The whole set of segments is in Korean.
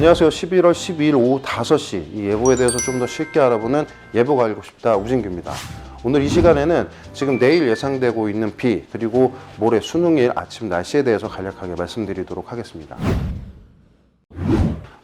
안녕하세요. 11월 12일 오후 5시 이 예보에 대해서 좀 더 쉽게 알아보는 예보가 알고 싶다 우진규입니다. 오늘 이 시간에는 지금 내일 예상되고 있는 비 그리고 모레 수능일 아침 날씨에 대해서 간략하게 말씀드리도록 하겠습니다.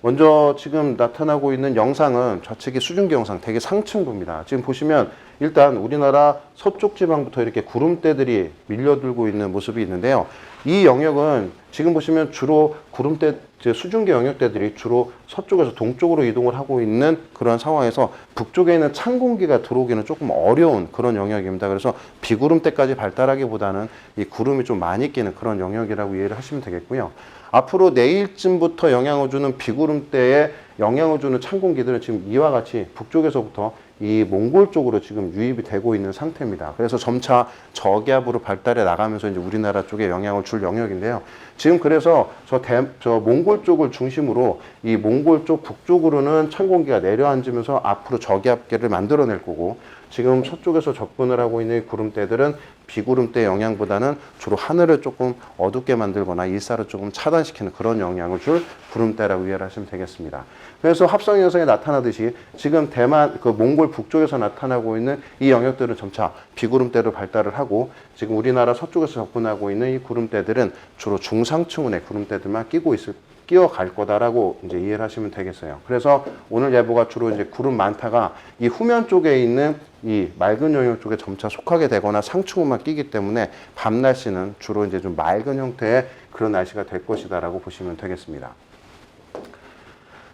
먼저 지금 나타나고 있는 영상은 좌측이 수증기 영상 되게 상층부입니다. 지금 보시면 일단 우리나라 서쪽 지방부터 이렇게 구름대들이 밀려들고 있는 모습이 있는데요. 이 영역은 지금 보시면 주로 구름대 이제 수증기 영역대들이 주로 서쪽에서 동쪽으로 이동을 하고 있는 그런 상황에서 북쪽에 있는 찬 공기가 들어오기는 조금 어려운 그런 영역입니다. 그래서 비구름대까지 발달하기보다는 이 구름이 좀 많이 끼는 그런 영역이라고 이해를 하시면 되겠고요. 앞으로 내일쯤부터 영향을 주는 비구름대에 영향을 주는 찬 공기들은 지금 이와 같이 북쪽에서부터 이 몽골 쪽으로 지금 유입이 되고 있는 상태입니다. 그래서 점차 저기압으로 발달해 나가면서 이제 우리나라 쪽에 영향을 줄 영역인데요. 지금 그래서 저, 대, 저 몽골 쪽을 중심으로 이 몽골 쪽 북쪽으로는 찬 공기가 내려앉으면서 앞으로 저기압계를 만들어낼 거고 지금 서쪽에서 접근을 하고 있는 구름대들은 비구름대 영향보다는 주로 하늘을 조금 어둡게 만들거나 일사를 조금 차단시키는 그런 영향을 줄 구름대라고 이해를 하시면 되겠습니다. 그래서 합성 현상이 나타나듯이 지금 대만 그 몽골 북쪽에서 나타나고 있는 이 영역들은 점차 비구름대로 발달을 하고 지금 우리나라 서쪽에서 접근하고 있는 이 구름대들은 주로 중상층운의 구름대들만 끼고 있을 끼어갈 거다라고 이제 이해를 하시면 되겠어요. 그래서 오늘 예보가 주로 이제 구름 많다가 이 후면 쪽에 있는 이 맑은 영역 쪽에 점차 속하게 되거나 상층우만 끼기 때문에 밤 날씨는 주로 이제 좀 맑은 형태의 그런 날씨가 될 것이다라고 보시면 되겠습니다.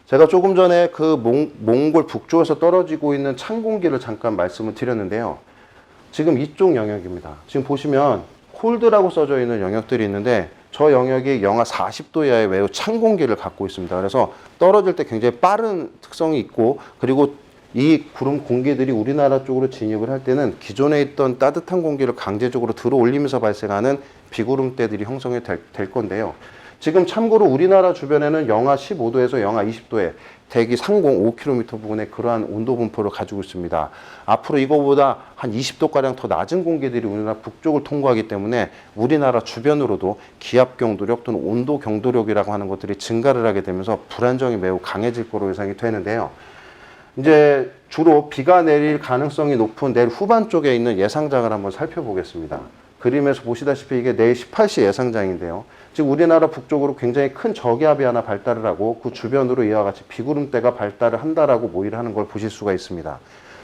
제가 조금 전에 그 몽, 몽골 북쪽에서 떨어지고 있는 찬 공기를 잠깐 말씀을 드렸는데요. 지금 이쪽 영역입니다. 지금 보시면 콜드라고 써져 있는 영역들이 있는데 저 영역이 영하 40도 이하의 매우 찬 공기를 갖고 있습니다. 그래서 떨어질 때 굉장히 빠른 특성이 있고 그리고 이 구름 공기들이 우리나라 쪽으로 진입을 할 때는 기존에 있던 따뜻한 공기를 강제적으로 들어올리면서 발생하는 비구름대들이 형성이 될, 될 건데요. 지금 참고로 우리나라 주변에는 영하 15도에서 영하 20도의 대기 상공 5km 부근에 그러한 온도 분포를 가지고 있습니다. 앞으로 이거보다 한 20도가량 더 낮은 공기들이 우리나라 북쪽을 통과하기 때문에 우리나라 주변으로도 기압 경도력 또는 온도 경도력이라고 하는 것들이 증가를 하게 되면서 불안정이 매우 강해질 거로 예상이 되는데요. 이제 주로 비가 내릴 가능성이 높은 내일 후반 쪽에 있는 예상장을 한번 살펴보겠습니다. 그림에서 보시다시피 이게 내일 18시 예상장인데요. 지금 우리나라 북쪽으로 굉장히 큰 저기압이 하나 발달을 하고 그 주변으로 이와 같이 비구름대가 발달을 한다라고 모의를 하는 걸 보실 수가 있습니다.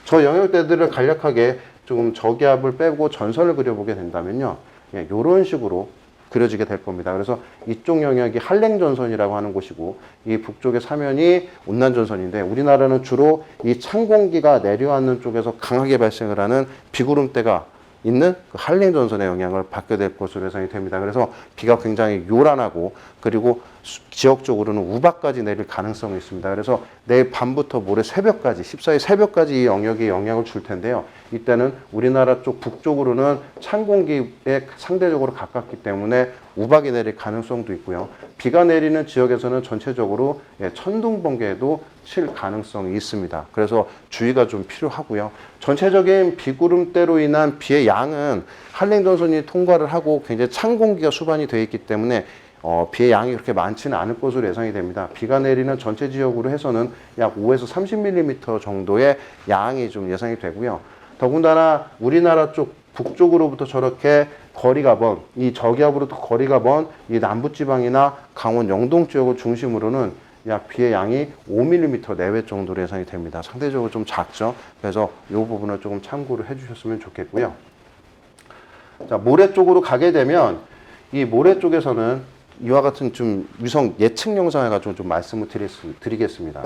저 영역대들을 간략하게 조금 저기압을 빼고 전선을 그려보게 된다면요. 예, 이런 식으로 그려지게 될 겁니다. 그래서 이쪽 영역이 한랭전선이라고 하는 곳이고 이 북쪽의 사면이 온난전선인데 우리나라는 주로 이 찬 공기가 내려앉는 쪽에서 강하게 발생을 하는 비구름대가 있는 그 한랭 전선의 영향을 받게 될 것으로 예상이 됩니다. 그래서 비가 굉장히 요란하고 그리고 수- 지역적으로는 우박까지 내릴 가능성이 있습니다. 그래서 내일 밤부터 모레 새벽까지 14일 새벽까지 이 영역에 영향을 줄 텐데요. 이때는 우리나라 쪽 북쪽으로는 찬 공기에 상대적으로 가깝기 때문에 우박이 내릴 가능성도 있고요. 비가 내리는 지역에서는 전체적으로 예, 천둥 번개도 칠 가능성이 있습니다. 그래서 주의가 좀 필요하고요. 전체적인 비구름대로 인한 비의 양은 한랭전선이 통과를 하고 굉장히 찬 공기가 수반이 되어 있기 때문에 어, 비의 양이 그렇게 많지는 않을 것으로 예상이 됩니다. 비가 내리는 전체 지역으로 해서는 약 5에서 30mm 정도의 양이 좀 예상이 되고요. 더군다나 우리나라 쪽 북쪽으로부터 저렇게 거리가 먼, 이 저기압으로부터 거리가 먼 이 남부지방이나 강원 영동 지역을 중심으로는 약 비의 양이 5mm 내외 정도로 예상이 됩니다. 상대적으로 좀 작죠. 그래서 이 부분을 조금 참고를 해주셨으면 좋겠고요. 자, 모래 쪽으로 가게 되면 이 모래 쪽에서는 이와 같은 좀 위성 예측 영상을 가지고 좀 말씀을 드리, 드리겠습니다.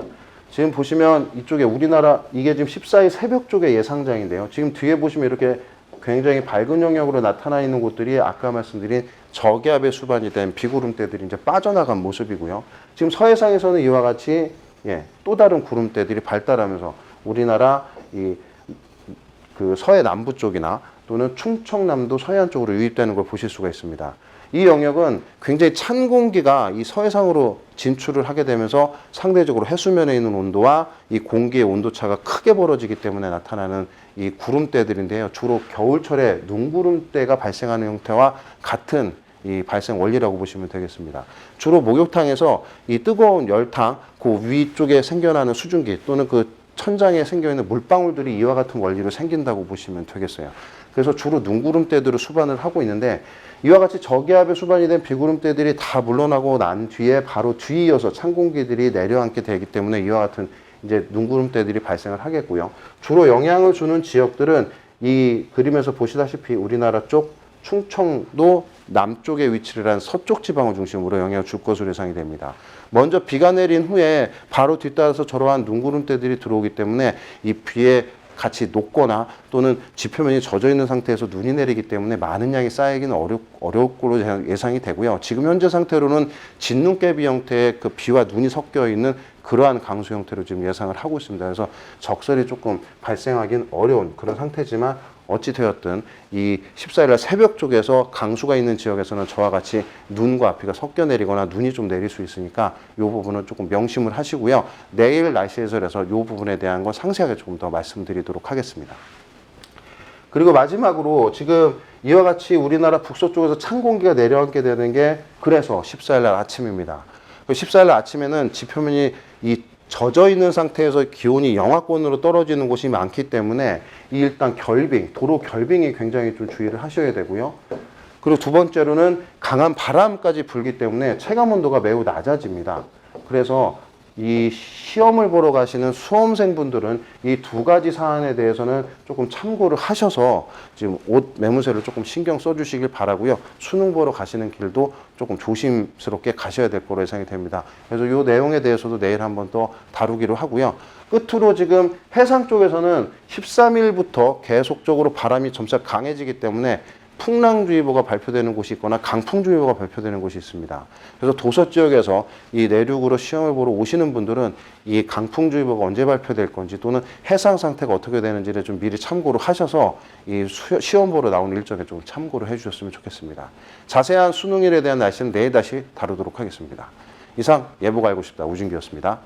지금 보시면 이쪽에 우리나라 이게 지금 14일 새벽 쪽의 예상장인데요. 지금 뒤에 보시면 이렇게 굉장히 밝은 영역으로 나타나 있는 곳들이 아까 말씀드린 저기압의 수반이 된 비구름대들이 이제 빠져나간 모습이고요. 지금 서해상에서는 이와 같이 예, 또 다른 구름대들이 발달하면서 우리나라 이 그 서해 남부 쪽이나 또는 충청남도 서해안 쪽으로 유입되는 걸 보실 수가 있습니다. 이 영역은 굉장히 찬 공기가 이 서해상으로 진출을 하게 되면서 상대적으로 해수면에 있는 온도와 이 공기의 온도차가 크게 벌어지기 때문에 나타나는 이 구름대들인데요. 주로 겨울철에 눈구름대가 발생하는 형태와 같은 이 발생 원리라고 보시면 되겠습니다. 주로 목욕탕에서 이 뜨거운 열탕 그 위쪽에 생겨나는 수증기 또는 그 천장에 생겨 있는 물방울들이 이와 같은 원리로 생긴다고 보시면 되겠어요. 그래서 주로 눈구름대들을 수반을 하고 있는데 이와 같이 저기압에 수반이 된 비구름대들이 다 물러나고 난 뒤에 바로 뒤이어서 찬 공기들이 내려앉게 되기 때문에 이와 같은 이제 눈구름대들이 발생을 하겠고요. 주로 영향을 주는 지역들은 이 그림에서 보시다시피 우리나라 쪽 충청도 남쪽에 위치를 한 서쪽 지방을 중심으로 영향을 줄 것으로 예상이 됩니다. 먼저 비가 내린 후에 바로 뒤따라서 저러한 눈구름대들이 들어오기 때문에 이 비에 같이 녹거나 또는 지표면이 젖어 있는 상태에서 눈이 내리기 때문에 많은 양이 쌓이기는 어렵, 걸로 예상이 되고요. 지금 현재 상태로는 진눈깨비 형태의 그 비와 눈이 섞여 있는 그러한 강수 형태로 지금 예상을 하고 있습니다. 그래서 적설이 조금 발생하기는 어려운 그런 상태지만 어찌 되었든 이 14일날 새벽 쪽에서 강수가 있는 지역에서는 저와 같이 눈과 비가 섞여 내리거나 눈이 좀 내릴 수 있으니까 이 부분은 조금 명심을 하시고요. 내일 날씨 해설에서 이 부분에 대한 건 상세하게 조금 더 말씀드리도록 하겠습니다. 그리고 마지막으로 지금 이와 같이 우리나라 북서쪽에서 찬 공기가 내려앉게 되는 게 그래서 14일 날 아침입니다. 14일 날 아침에는 지표면이 이 젖어 있는 상태에서 기온이 영하권으로 떨어지는 곳이 많기 때문에 이 일단 결빙, 도로 결빙이 굉장히 좀 주의를 하셔야 되고요. 그리고 두 번째로는 강한 바람까지 불기 때문에 체감 온도가 매우 낮아집니다. 그래서 이 시험을 보러 가시는 수험생분들은 이 두 가지 사안에 대해서는 조금 참고를 하셔서 지금 옷 매무새를 조금 신경 써주시길 바라고요. 수능 보러 가시는 길도 조금 조심스럽게 가셔야 될 거로 예상이 됩니다. 그래서 이 내용에 대해서도 내일 한번 더 다루기로 하고요. 끝으로 지금 해상 쪽에서는 13일부터 계속적으로 바람이 점차 강해지기 때문에 풍랑주의보가 발표되는 곳이 있거나 강풍주의보가 발표되는 곳이 있습니다. 그래서 도서 지역에서 이 내륙으로 시험을 보러 오시는 분들은 이 강풍주의보가 언제 발표될 건지 또는 해상 상태가 어떻게 되는지를 좀 미리 참고를 하셔서 이 수- 시험 보러 나오는 일정에 좀 참고를 해주셨으면 좋겠습니다. 자세한 수능일에 대한 날씨는 내일 다시 다루도록 하겠습니다. 이상 예보가 알고 싶다 우진기였습니다.